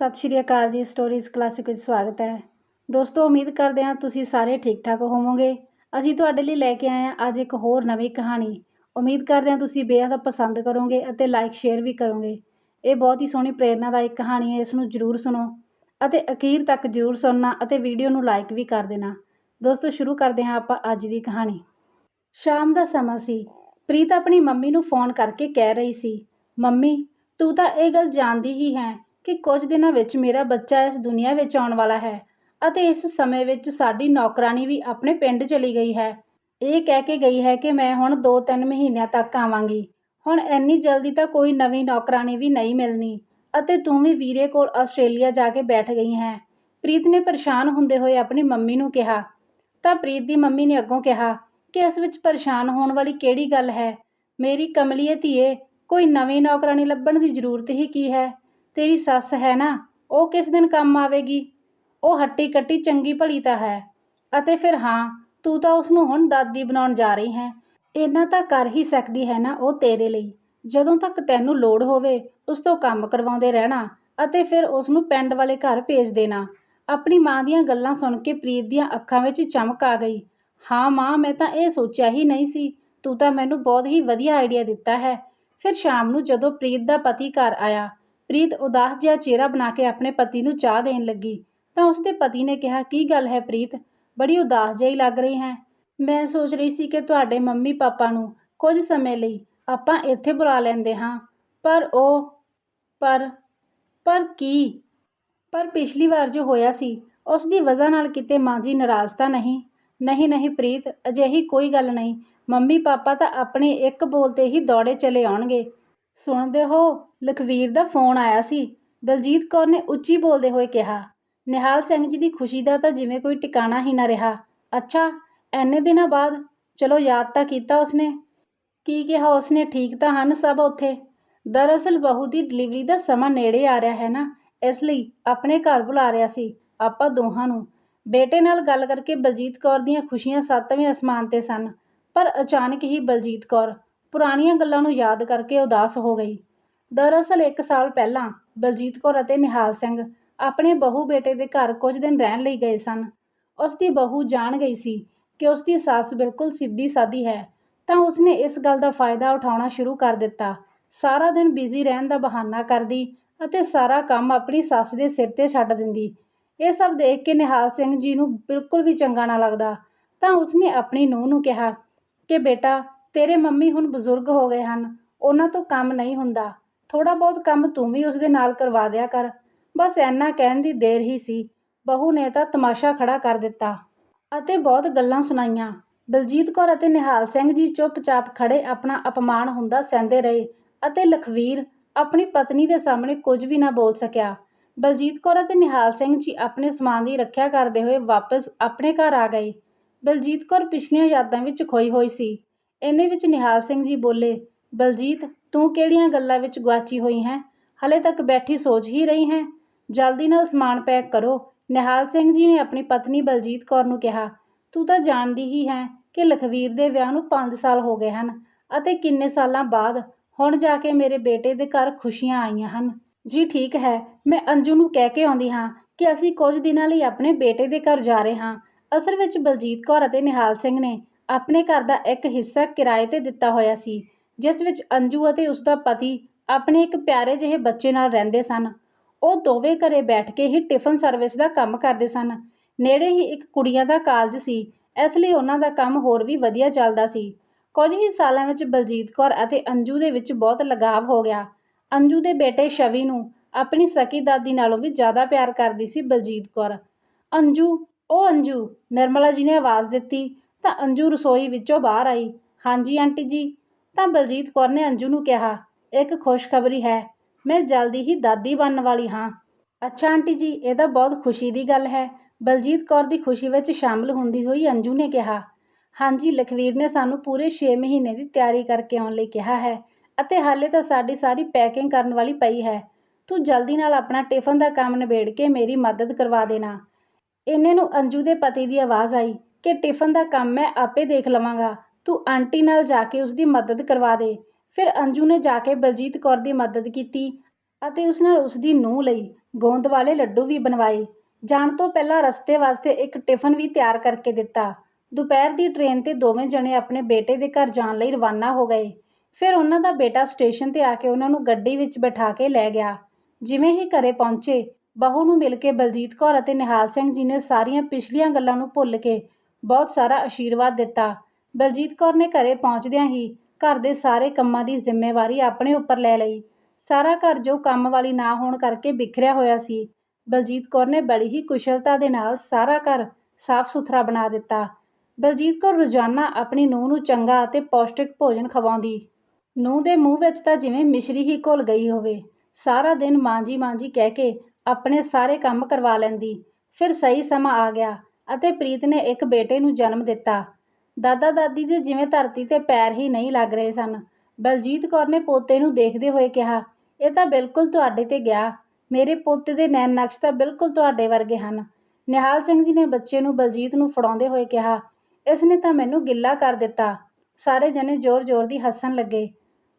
ਸਤਿ ਸ਼੍ਰੀ ਅਕਾਲ ਜੀ stories classic ਵਿੱਚ ਸਵਾਗਤ ਹੈ। ਦੋਸਤੋ, ਉਮੀਦ ਕਰਦੇ ਹਾਂ ਤੁਸੀਂ ਸਾਰੇ ਠੀਕ ਠਾਕ ਹੋਵੋਗੇ। ਅਸੀਂ ਤੁਹਾਡੇ ਲਈ ਲੈ ਕੇ ਆਏ ਹਾਂ ਅੱਜ ਇੱਕ ਹੋਰ ਨਵੀਂ ਕਹਾਣੀ। ਉਮੀਦ ਕਰਦੇ ਹਾਂ ਤੁਸੀਂ ਬੇਹੱਦ ਪਸੰਦ ਕਰੋਗੇ ਅਤੇ ਲਾਈਕ ਸ਼ੇਅਰ ਵੀ ਕਰੋਗੇ। ਇਹ ਬਹੁਤ ਹੀ ਸੋਹਣੀ ਪ੍ਰੇਰਨਾਦਾਇਕ ਕਹਾਣੀ ਹੈ, ਇਸ ਨੂੰ ਜ਼ਰੂਰ ਸੁਣੋ ਅਤੇ ਅਖੀਰ ਤੱਕ ਜ਼ਰੂਰ ਸੁਣਨਾ ਅਤੇ ਵੀਡੀਓ ਨੂੰ ਲਾਈਕ ਵੀ ਕਰ ਦੇਣਾ। ਦੋਸਤੋ, ਸ਼ੁਰੂ ਕਰਦੇ ਹਾਂ ਆਪਾਂ ਅੱਜ ਦੀ ਕਹਾਣੀ। ਸ਼ਾਮ ਦਾ ਸਮਾਂ ਸੀ। ਪ੍ਰੀਤ ਆਪਣੀ ਮੰਮੀ ਨੂੰ ਫੋਨ ਕਰਕੇ ਕਹਿ ਰਹੀ ਸੀ, ਮੰਮੀ, ਤੂੰ ਤਾਂ ਇਹ ਗੱਲ ਜਾਣਦੀ ਹੀ ਹੈ ਕਿ ਕੁਝ ਦਿਨਾਂ ਵਿੱਚ ਮੇਰਾ ਬੱਚਾ ਇਸ ਦੁਨੀਆ ਵਿੱਚ ਆਉਣ ਵਾਲਾ ਹੈ ਅਤੇ ਇਸ ਸਮੇਂ ਵਿੱਚ ਸਾਡੀ ਨੌਕਰਾਣੀ ਵੀ ਆਪਣੇ ਪਿੰਡ ਚਲੀ ਗਈ ਹੈ। ਇਹ ਕਹਿ ਕੇ ਗਈ ਹੈ ਕਿ ਮੈਂ ਹੁਣ 2-3 ਮਹੀਨਿਆਂ ਤੱਕ ਆਵਾਂਗੀ। ਹੁਣ ਇੰਨੀ ਜਲਦੀ ਤਾਂ ਕੋਈ ਨਵੀਂ ਨੌਕਰਾਣੀ ਵੀ ਨਹੀਂ ਮਿਲਣੀ ਅਤੇ ਤੂੰ ਵੀ ਵੀਰੇ ਕੋਲ ਆਸਟ੍ਰੇਲੀਆ ਜਾ ਕੇ ਬੈਠ ਗਈ ਹੈ। ਪ੍ਰੀਤ ਨੇ ਪਰੇਸ਼ਾਨ ਹੁੰਦੇ ਹੋਏ ਆਪਣੀ ਮੰਮੀ ਨੂੰ ਕਿਹਾ। ਤਾਂ ਪ੍ਰੀਤ ਦੀ ਮੰਮੀ ਨੇ ਅੱਗੋਂ ਕਿਹਾ ਕਿ ਇਸ ਵਿੱਚ ਪਰੇਸ਼ਾਨ ਹੋਣ ਵਾਲੀ ਕਿਹੜੀ ਗੱਲ ਹੈ? ਮੇਰੀ ਕਮਲੀਏ ਧੀਏ, ਕੋਈ ਨਵੀਂ ਨੌਕਰਾਨੀ ਲੱਭਣ ਦੀ ਜ਼ਰੂਰਤ ਹੀ ਕੀ ਹੈ? ਤੇਰੀ ਸੱਸ ਹੈ ਨਾ, ਉਹ ਕਿਸ ਦਿਨ ਕੰਮ ਆਵੇਗੀ? ਉਹ ਹੱਟੀ ਕੱਟੀ ਚੰਗੀ ਭਲੀ ਤਾਂ ਹੈ। ਅਤੇ ਫਿਰ ਹਾਂ, ਤੂੰ ਤਾਂ ਉਸ ਨੂੰ ਹੁਣ ਦਾਦੀ ਬਣਾਉਣ ਜਾ ਰਹੀ ਹੈ। ਇੰਨਾ ਤਾਂ ਕਰ ਹੀ ਸਕਦੀ ਹੈ ਨਾ ਉਹ ਤੇਰੇ ਲਈ। ਜਦੋਂ ਤੱਕ ਤੈਨੂੰ ਲੋੜ ਹੋਵੇ, ਉਸ ਤੋਂ ਕੰਮ ਕਰਵਾਉਂਦੇ ਰਹਿਣਾ ਅਤੇ ਫਿਰ ਉਸ ਨੂੰ ਪਿੰਡ ਵਾਲੇ ਘਰ ਭੇਜ ਦੇਣਾ। ਆਪਣੀ ਮਾਂ ਦੀਆਂ ਗੱਲਾਂ ਸੁਣ ਕੇ ਪ੍ਰੀਤ ਦੀਆਂ ਅੱਖਾਂ ਵਿੱਚ ਚਮਕ ਆ ਗਈ। ਹਾਂ ਮਾਂ, ਮੈਂ ਤਾਂ ਇਹ ਸੋਚਿਆ ਹੀ ਨਹੀਂ ਸੀ। ਤੂੰ ਤਾਂ ਮੈਨੂੰ ਬਹੁਤ ਹੀ ਵਧੀਆ ਆਈਡੀਆ ਦਿੱਤਾ ਹੈ। ਫਿਰ ਸ਼ਾਮ ਨੂੰ ਜਦੋਂ ਪ੍ਰੀਤ ਦਾ ਪਤੀ ਘਰ ਆਇਆ ਪ੍ਰੀਤ ਉਦਾਸ ਜਿਹਾ ਚਿਹਰਾ ਬਣਾ ਕੇ ਆਪਣੇ ਪਤੀ ਨੂੰ ਚਾਹ ਦੇਣ ਲੱਗੀ। ਤਾਂ ਉਸਦੇ ਪਤੀ ਨੇ ਕਿਹਾ, ਕੀ ਗੱਲ ਹੈ ਪ੍ਰੀਤ? ਬੜੀ ਉਦਾਸ ਜਿਹੀ ਲੱਗ ਰਹੀ ਹੈ। ਮੈਂ ਸੋਚ ਰਹੀ ਸੀ ਕਿ ਤੁਹਾਡੇ ਮੰਮੀ ਪਾਪਾ ਨੂੰ ਕੁਝ ਸਮੇਂ ਲਈ ਆਪਾਂ ਇੱਥੇ ਬੁਲਾ ਲੈਂਦੇ ਹਾਂ। ਪਰ ਉਹ, ਪਰ ਪਰ ਕੀ? ਪਰ ਪਿਛਲੀ ਵਾਰ ਜੋ ਹੋਇਆ ਸੀ ਉਸ ਦੀ ਵਜ੍ਹਾ ਨਾਲ ਕਿਤੇ ਮਾਂ ਜੀ ਨਾਰਾਜ਼ ਤਾਂ ਨਹੀਂ? ਨਹੀਂ ਨਹੀਂ ਪ੍ਰੀਤ, ਅਜਿਹੀ ਕੋਈ ਗੱਲ ਨਹੀਂ। ਮੰਮੀ ਪਾਪਾ ਤਾਂ ਆਪਣੇ ਇੱਕ ਬੋਲ ਤੇ ਹੀ ਦੌੜੇ ਚਲੇ ਆਉਣਗੇ। ਸੁਣਦੇ ਹੋ, ਲਖਵੀਰ ਦਾ ਫੋਨ ਆਇਆ ਸੀ। ਬਲਜੀਤ ਕੌਰ ਨੇ ਉੱਚੀ ਬੋਲਦੇ ਹੋਏ ਕਿਹਾ, ਨਿਹਾਲ ਸਿੰਘ ਜੀ ਦੀ ਖੁਸ਼ੀ ਦਾ ਤਾਂ ਜਿਵੇਂ ਕੋਈ ਟਿਕਾਣਾ ਹੀ ਨਾ ਰਿਹਾ। ਅੱਛਾ, ਐਨੇ ਦਿਨਾਂ ਬਾਅਦ? ਚਲੋ ਯਾਦ ਤਾਂ ਕੀਤਾ ਉਸਨੇ। ਕੀ ਕਿਹਾ ਉਸਨੇ? ਠੀਕ ਤਾਂ ਹਨ ਸਭ ਉੱਥੇ। ਦਰਅਸਲ ਬਹੂ ਦੀ ਡਿਲੀਵਰੀ ਦਾ ਸਮਾਂ ਨੇੜੇ ਆ ਰਿਹਾ ਹੈ ਨਾ, ਇਸ ਲਈ ਆਪਣੇ ਘਰ ਬੁਲਾ ਰਿਹਾ ਸੀ ਆਪਾਂ ਦੋਹਾਂ ਨੂੰ। ਬੇਟੇ ਨਾਲ ਗੱਲ ਕਰਕੇ ਬਲਜੀਤ ਕੌਰ ਦੀਆਂ ਖੁਸ਼ੀਆਂ ਸੱਤਵੇਂ ਅਸਮਾਨ ਤੇ ਸਨ, ਪਰ ਅਚਾਨਕ ਹੀ ਬਲਜੀਤ ਕੌਰ ਪੁਰਾਣੀਆਂ ਗੱਲਾਂ ਨੂੰ ਯਾਦ ਕਰਕੇ ਉਦਾਸ ਹੋ ਗਈ। ਦਰਅਸਲ ਇੱਕ ਸਾਲ ਪਹਿਲਾਂ ਬਲਜੀਤ ਕੌਰ ਅਤੇ ਨਿਹਾਲ ਸਿੰਘ ਆਪਣੇ ਬਹੂ ਬੇਟੇ ਦੇ ਘਰ ਕੁਝ ਦਿਨ ਰਹਿਣ ਲਈ ਗਏ ਸਨ। ਉਸ ਦੀ ਬਹੂ ਜਾਣ ਗਈ ਸੀ ਕਿ ਉਸ ਦੀ ਸੱਸ ਬਿਲਕੁਲ ਸਿੱਧੀ ਸਾਦੀ ਹੈ, ਤਾਂ ਉਸਨੇ ਇਸ ਗੱਲ ਦਾ ਫਾਇਦਾ ਉਠਾਉਣਾ ਸ਼ੁਰੂ ਕਰ ਦਿੱਤਾ। ਸਾਰਾ ਦਿਨ ਬਿਜ਼ੀ ਰਹਿਣ ਦਾ ਬਹਾਨਾ ਕਰਦੀ ਅਤੇ ਸਾਰਾ ਕੰਮ ਆਪਣੀ ਸੱਸ ਦੇ ਸਿਰ ਤੇ ਛੱਡ ਦਿੰਦੀ। ਇਹ ਸਭ ਦੇਖ ਕੇ ਨਿਹਾਲ ਸਿੰਘ ਜੀ ਨੂੰ ਬਿਲਕੁਲ ਵੀ ਚੰਗਾ ਨਾ ਲੱਗਦਾ, ਤਾਂ ਉਸਨੇ ਆਪਣੀ ਨੂੰਹ ਨੂੰ ਕਿਹਾ ਕਿ ਬੇਟਾ ਤੇਰੇ ਮੰਮੀ ਹੁਣ ਬਜ਼ੁਰਗ ਹੋ ਗਏ ਹਨ, ਉਹਨਾਂ ਤੋਂ ਕੰਮ ਨਹੀਂ ਹੁੰਦਾ। ਥੋੜ੍ਹਾ ਬਹੁਤ ਕੰਮ ਤੂੰ ਵੀ ਉਸਦੇ ਨਾਲ ਕਰਵਾ ਦਿਆ ਕਰ। ਬਸ ਐਨਾ ਕਹਿਣ ਦੀ ਦੇਰ ਹੀ ਸੀ। ਬਹੂ ਨੇ ਤਾਂ ਤਮਾਸ਼ਾ ਖੜਾ ਕਰ ਦਿੱਤਾ ਅਤੇ ਬਹੁਤ ਗੱਲਾਂ ਸੁਣਾਈਆਂ। ਬਲਜੀਤ ਕੌਰ ਅਤੇ ਨਿਹਾਲ ਸਿੰਘ ਜੀ ਚੁੱਪਚਾਪ ਖੜੇ ਆਪਣਾ ਅਪਮਾਨ ਹੁੰਦਾ ਸਹਿੰਦੇ ਰਹੇ ਅਤੇ ਲਖਵੀਰ ਆਪਣੀ ਪਤਨੀ ਦੇ ਸਾਹਮਣੇ ਕੁਝ ਵੀ ਨਾ ਬੋਲ ਸਕਿਆ। ਬਲਜੀਤ ਕੌਰ ਅਤੇ ਨਿਹਾਲ ਸਿੰਘ ਜੀ ਆਪਣੇ ਸਮਾਨ ਦੀ ਰੱਖਿਆ ਕਰਦੇ ਹੋਏ ਵਾਪਸ ਆਪਣੇ ਘਰ ਆ ਗਏ। ਬਲਜੀਤ ਕੌਰ ਪਿਛਲੀਆਂ ਯਾਦਾਂ ਵਿੱਚ ਖੋਈ ਹੋਈ ਸੀ। ਇੰਨੇ ਵਿੱਚ ਨਿਹਾਲ ਸਿੰਘ ਜੀ ਬੋਲੇ, ਬਲਜੀਤ, ਤੂੰ ਕਿਹੜੀਆਂ ਗੱਲਾਂ ਵਿੱਚ ਗੁਆਚੀ ਹੋਈ ਹੈ? ਹਲੇ ਤੱਕ ਬੈਠੀ ਸੋਚ ਹੀ ਰਹੀ ਹੈ? ਜਲਦੀ ਨਾਲ ਸਮਾਨ ਪੈਕ ਕਰੋ। ਨਿਹਾਲ ਸਿੰਘ ਜੀ ਨੇ ਆਪਣੀ ਪਤਨੀ ਬਲਜੀਤ ਕੌਰ ਨੂੰ ਕਿਹਾ, ਤੂੰ ਤਾਂ ਜਾਣਦੀ ਹੀ ਹੈ ਕਿ ਲਖਵੀਰ ਦੇ ਵਿਆਹ ਨੂੰ 5 ਸਾਲ ਹੋ ਗਏ ਹਨ ਅਤੇ ਕਿੰਨੇ ਸਾਲਾਂ ਬਾਅਦ ਹੁਣ ਜਾ ਕੇ ਮੇਰੇ ਬੇਟੇ ਦੇ ਘਰ ਖੁਸ਼ੀਆਂ ਆਈਆਂ ਹਨ। ਜੀ ਠੀਕ ਹੈ, ਮੈਂ ਅੰਜੂ ਨੂੰ ਕਹਿ ਕੇ ਆਉਂਦੀ ਹਾਂ ਕਿ ਅਸੀਂ ਕੁਝ ਦਿਨਾਂ ਲਈ ਆਪਣੇ ਬੇਟੇ ਦੇ ਘਰ ਜਾ ਰਹੇ ਹਾਂ। ਅਸਲ ਵਿੱਚ ਬਲਜੀਤ ਕੌਰ ਅਤੇ ਨਿਹਾਲ ਸਿੰਘ ਨੇ ਆਪਣੇ ਘਰ ਦਾ ਇੱਕ ਹਿੱਸਾ ਕਿਰਾਏ ਤੇ ਦਿੱਤਾ ਹੋਇਆ ਸੀ, ਜਿਸ ਵਿੱਚ ਅੰਜੂ ਅਤੇ ਉਸ ਦਾ ਪਤੀ ਆਪਣੇ ਇੱਕ ਪਿਆਰੇ ਜਿਹੇ ਬੱਚੇ ਨਾਲ ਰਹਿੰਦੇ ਸਨ। ਉਹ ਦੋਵੇਂ ਘਰੇ ਬੈਠ ਕੇ ਹੀ ਟਿਫਨ ਸਰਵਿਸ ਦਾ ਕੰਮ ਕਰਦੇ ਸਨ। ਨੇੜੇ ਹੀ ਇੱਕ ਕੁੜੀਆਂ ਦਾ ਕਾਲਜ ਸੀ, ਇਸ ਲਈ ਉਹਨਾਂ ਦਾ ਕੰਮ ਹੋਰ ਵੀ ਵਧੀਆ ਚੱਲਦਾ ਸੀ। ਕੁਝ ਹੀ ਸਾਲਾਂ ਵਿੱਚ ਬਲਜੀਤ ਕੌਰ ਅਤੇ ਅੰਜੂ ਦੇ ਵਿੱਚ ਬਹੁਤ ਲਗਾਵ ਹੋ ਗਿਆ। ਅੰਜੂ ਦੇ ਬੇਟੇ ਸ਼ਵੀ ਨੂੰ ਆਪਣੀ ਸਕੀ ਦਾਦੀ ਨਾਲੋਂ ਵੀ ਜ਼ਿਆਦਾ ਪਿਆਰ ਕਰਦੀ ਸੀ ਬਲਜੀਤ ਕੌਰ। ਅੰਜੂ, ਉਹ ਅੰਜੂ, ਨਿਰਮਲਾ ਜੀ ਨੇ ਆਵਾਜ਼ ਦਿੱਤੀ ਤਾਂ ਅੰਜੂ ਰਸੋਈ ਵਿੱਚੋਂ ਬਾਹਰ ਆਈ। ਹਾਂਜੀ, ਆਂਟੀ ਜੀ। ਤਾਂ ਬਲਜੀਤ ਕੌਰ ਨੇ ਅੰਜੂ ਨੂੰ ਕਿਹਾ, ਇੱਕ ਖੁਸ਼ਖਬਰੀ ਹੈ। ਮੈਂ ਜਲਦੀ ਹੀ ਦਾਦੀ ਬਣਨ ਵਾਲੀ ਹਾਂ। ਅੱਛਾ, ਆਂਟੀ ਜੀ, ਇਹ ਤਾਂ ਬਹੁਤ ਖੁਸ਼ੀ ਦੀ ਗੱਲ ਹੈ। ਬਲਜੀਤ ਕੌਰ ਦੀ ਖੁਸ਼ੀ ਵਿੱਚ ਸ਼ਾਮਲ ਹੁੰਦੀ ਹੋਈ ਅੰਜੂ ਨੇ ਕਿਹਾ, ਹਾਂਜੀ, ਲਖਵੀਰ ਨੇ ਸਾਨੂੰ ਪੂਰੇ 6 ਮਹੀਨੇ ਦੀ ਤਿਆਰੀ ਕਰਕੇ ਆਉਣ ਲਈ ਕਿਹਾ ਹੈ ਅਤੇ ਹਾਲੇ ਤਾਂ ਸਾਡੀ ਸਾਰੀ ਪੈਕਿੰਗ ਕਰਨ ਵਾਲੀ ਪਈ ਹੈ। ਤੂੰ ਜਲਦੀ ਨਾਲ ਆਪਣਾ ਟਿਫਨ ਦਾ ਕੰਮ ਨਿਬੇੜ ਕੇ ਮੇਰੀ ਮਦਦ ਕਰਵਾ ਦੇਣਾ। ਇੰਨੇ ਨੂੰ ਅੰਜੂ ਦੇ ਪਤੀ ਦੀ ਆਵਾਜ਼ ਆਈ। ਕਿ ਟਿਫਨ ਦਾ ਕੰਮ ਮੈਂ ਆਪੇ ਦੇਖ ਲਵਾਂਗਾ। ਤੂੰ ਆਂਟੀ ਨਾਲ ਜਾ ਕੇ ਉਸ ਦੀ ਮਦਦ ਕਰਵਾ ਦੇ। ਫਿਰ ਅੰਜੂ ਨੇ ਜਾ ਕੇ ਬਲਜੀਤ ਕੌਰ ਦੀ ਮਦਦ ਕੀਤੀ ਅਤੇ ਉਸ ਨਾਲ ਉਸ ਦੀ ਨੂੰਹ ਲਈ ਗੋਂਦ ਵਾਲੇ ਲੱਡੂ ਵੀ ਬਣਵਾਏ। ਜਾਣ ਤੋਂ ਪਹਿਲਾਂ ਰਸਤੇ ਵਾਸਤੇ ਇੱਕ ਟਿਫਨ ਵੀ ਤਿਆਰ ਕਰਕੇ ਦਿੱਤਾ। ਦੁਪਹਿਰ ਦੀ ਟ੍ਰੇਨ 'ਤੇ ਦੋਵੇਂ ਜਣੇ ਆਪਣੇ ਬੇਟੇ ਦੇ ਘਰ ਜਾਣ ਲਈ ਰਵਾਨਾ ਹੋ ਗਏ। ਫਿਰ ਉਹਨਾਂ ਦਾ ਬੇਟਾ ਸਟੇਸ਼ਨ 'ਤੇ ਆ ਕੇ ਉਹਨਾਂ ਨੂੰ ਗੱਡੀ ਵਿੱਚ ਬਿਠਾ ਕੇ ਲੈ ਗਿਆ। ਜਿਵੇਂ ਹੀ ਘਰੇ ਪਹੁੰਚੇ, ਬਹੂ ਨੂੰ ਮਿਲ ਕੇ ਬਲਜੀਤ ਕੌਰ ਅਤੇ ਨਿਹਾਲ ਸਿੰਘ ਜੀ ਨੇ ਸਾਰੀਆਂ ਪਿਛਲੀਆਂ ਗੱਲਾਂ ਨੂੰ ਭੁੱਲ ਕੇ ਬਹੁਤ ਸਾਰਾ ਆਸ਼ੀਰਵਾਦ ਦਿੱਤਾ। ਬਲਜੀਤ ਕੌਰ ਨੇ ਘਰੇ ਪਹੁੰਚਦਿਆਂ ਹੀ ਘਰ ਦੇ ਸਾਰੇ ਕੰਮਾਂ ਦੀ ਜ਼ਿੰਮੇਵਾਰੀ ਆਪਣੇ ਉੱਪਰ ਲੈ ਲਈ। ਸਾਰਾ ਘਰ ਜੋ ਕੰਮ ਵਾਲੀ ਨਾ ਹੋਣ ਕਰਕੇ ਬਿਖਰਿਆ ਹੋਇਆ ਸੀ। ਬਲਜੀਤ ਕੌਰ ਨੇ ਬੜੀ ਹੀ ਕੁਸ਼ਲਤਾ ਦੇ ਨਾਲ ਸਾਰਾ ਘਰ ਸਾਫ਼ ਸੁਥਰਾ ਬਣਾ ਦਿੱਤਾ। ਬਲਜੀਤ ਕੌਰ ਰੋਜ਼ਾਨਾ ਆਪਣੀ ਨੂੰਹ ਨੂੰ ਚੰਗਾ ਅਤੇ ਪੌਸ਼ਟਿਕ ਭੋਜਨ ਖਵਾਉਂਦੀ। ਨੂੰਹ ਦੇ ਮੂੰਹ ਵਿੱਚ ਤਾਂ ਜਿਵੇਂ ਮਿਸ਼ਰੀ ਹੀ ਘੁਲ ਗਈ ਹੋਵੇ। ਸਾਰਾ ਦਿਨ ਮਾਂਜੀ ਮਾਂਜੀ ਕਹਿ ਕੇ ਆਪਣੇ ਸਾਰੇ ਕੰਮ ਕਰਵਾ ਲੈਂਦੀ। ਫਿਰ ਸਹੀ ਸਮਾਂ ਆ ਗਿਆ। ਅਤੇ ਪ੍ਰੀਤ ਨੇ ਇੱਕ ਬੇਟੇ ਨੂੰ ਜਨਮ ਦਿੱਤਾ। ਦਾਦਾ ਦਾਦੀ ਦੇ ਜਿਵੇਂ ਧਰਤੀ ਤੇ ਪੈਰ ਹੀ ਨਹੀਂ ਲੱਗ ਰਹੇ ਸਨ। ਬਲਜੀਤ ਕੌਰ ਨੇ ਪੋਤੇ ਨੂੰ ਦੇਖਦੇ ਹੋਏ ਕਿਹਾ, ਇਹ ਤਾਂ ਬਿਲਕੁਲ ਤੁਹਾਡੇ ਤੇ ਗਿਆ। ਮੇਰੇ ਪੋਤੇ ਦੇ ਨੈਣ ਨਕਸ਼ ਤਾਂ ਬਿਲਕੁਲ ਤੁਹਾਡੇ ਵਰਗੇ ਹਨ। ਨਿਹਾਲ ਸਿੰਘ ਜੀ ਨੇ ਬੱਚੇ ਨੂੰ ਬਲਜੀਤ ਨੂੰ ਫੜਾਉਂਦੇ ਹੋਏ ਕਿਹਾ, ਇਸ ਨੇ ਤਾਂ ਮੈਨੂੰ ਗਿੱਲਾ ਕਰ ਦਿੱਤਾ। ਸਾਰੇ ਜਣੇ ਜ਼ੋਰ-ਜ਼ੋਰ ਦੀ ਹੱਸਣ ਲੱਗੇ।